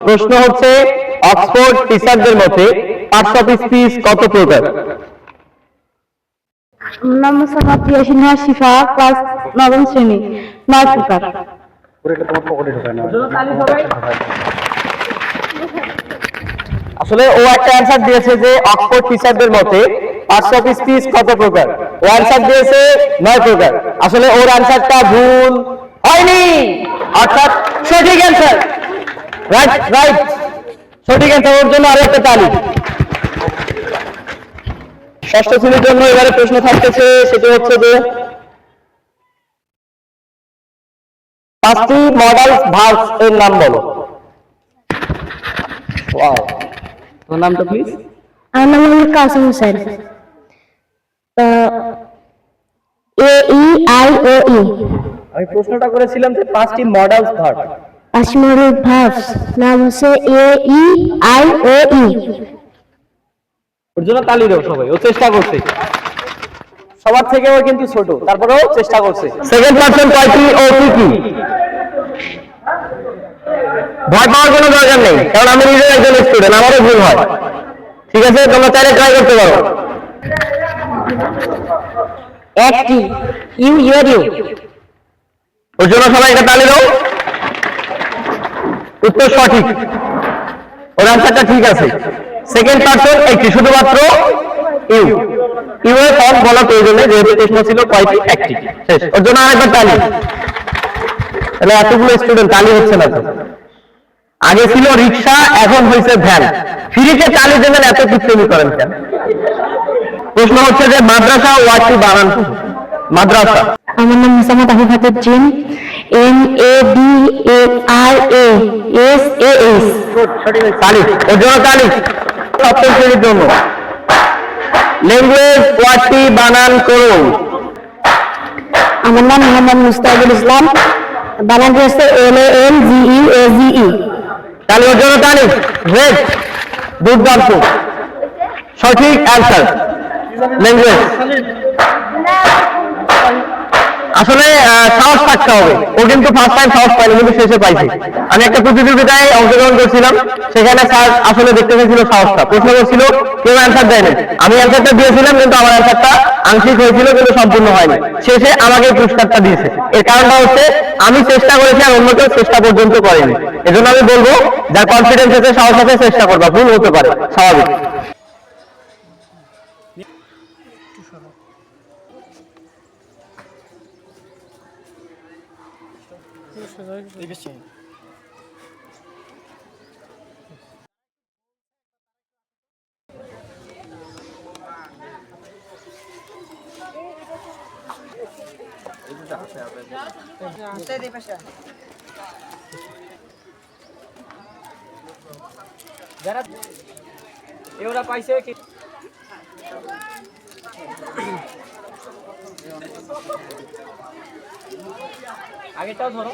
প্রশ্ন হচ্ছে অক্সফোর্ড টিচারদের মতে পার্টস অফ স্পিচ কত প্রকার নাম মোসাম্মদ প্রিয়া সিনহা শিফা ক্লাস নবম শ্রেণি নয় প্রকার। আসলে ও একটা অ্যান্সার দিয়েছে যে অক্সফোর্ড টিচারদের মতে পার্টস অফ স্পিচ কত প্রকার ও অ্যান্সার দিয়েছে নয় প্রকার আসলে ওর অ্যান্সারটা ভুল হয়নি। অর্থাৎ সঠিক অ্যান্সার রাইট রাইট সঠিক অ্যান্সার ওর জন্য আরও একটা তালি ষষ্ঠ শ্রেণির জন্য এবারে প্রশ্ন থাকতেছে সেটা হচ্ছে যে পাঁচটি মডেল ভার্বস এর নাম বলো। ওয়াও তোমার নামটা প্লিজ আমার নাম হল কাসম Hossain. A E I O E আমি প্রশ্নটা করেছিলাম যে পাঁচটি মডেল ভার্ব আশমরুল ভার্বস নাম হচ্ছে এ ই আই ও ই ওর জন্য তালি দাও সবাই ও চেষ্টা করছে। সবার থেকে ও কিন্তু ছোট তারপরেও চেষ্টা করছে। সেকেন্ড পার্সন কয়টি ও কি কি? ভয় পাওয়ার কোনো দরকার নেই কারণ আমি নিজের একজন স্টুডেন্ট আমারও ভুল হয়। ঠিক আছে তোমরা চাইলে ট্রাই করতে পারো। একটি ইউ ইউ ওর জন্য সবাই একটা তালি দাও। উত্তর সঠিক। ওর আনসারটা ঠিক আছে। সেকেন্ড পার্সন একটি শুধুমাত্র ইউ। ইউ এর ফর্ম বলা প্রয়োজন যেহেতু প্রশ্ন ছিল কয়টি? একটি। শেষ। ওর জন্য আরেকবার তালি তাহলে এতগুলো স্টুডেন্ট তালি হচ্ছে না তো। আগে ছিল রিক্সা, এখন হয়েছে ভ্যান ফ্রিতে তালি দেবেন এত কিচ্ছুমি করেন কেন? প্রশ্ন হচ্ছে যে মাদ্রাসা ওয়ার্ডটি বানান? মাদ্রাসা। আমার নাম Mosammad Abu Jin. M A D A R A S A S তালি ওর জন্য তালি সপ্তম শ্রেণির জন্য। ল্যাঙ্গুয়েজ ওয়ার্ডটি বানান করুন। আমার নাম মোহাম্মদ মুস্তাফিজুল ইসলাম। বানান হচ্ছে এল এ এল জি ই এ জি ই তাহলে ওর জন্য তালি গ্রেট দুর্দান্ত। সঠিক অ্যান্সার ল্যাঙ্গুয়েজ আসলে সাহস থাকতে হবে। ও কিন্তু ফার্স্ট টাইম সাহস পাইনি, কিন্তু শেষে পাইছে। আমি একটা প্রতিযোগিতায় অংশগ্রহণ করছিলাম। সেখানে স্যার আসলে দেখতে পেয়েছিল সাহসটা। প্রশ্ন করছিল কেউ অ্যান্সার দেয়নি। আমি অ্যান্সারটা দিয়েছিলাম, কিন্তু আমার অ্যান্সারটা আংশিক হয়েছিল, কিন্তু সম্পূর্ণ হয়নি। শেষে আমাকে পুরস্কারটা দিয়েছে। এর কারণটা হচ্ছে, আমি চেষ্টা করেছি আর অন্য কেউ চেষ্টা পর্যন্ত করেনি। এজন্য আমি বলব, যার কনফিডেন্স আছে, সাহস আছে, চেষ্টা করবা। ভুল হতে পারে, স্বাভাবিক। যারা এওরা পাইছে কি? আগেটাও ধরো।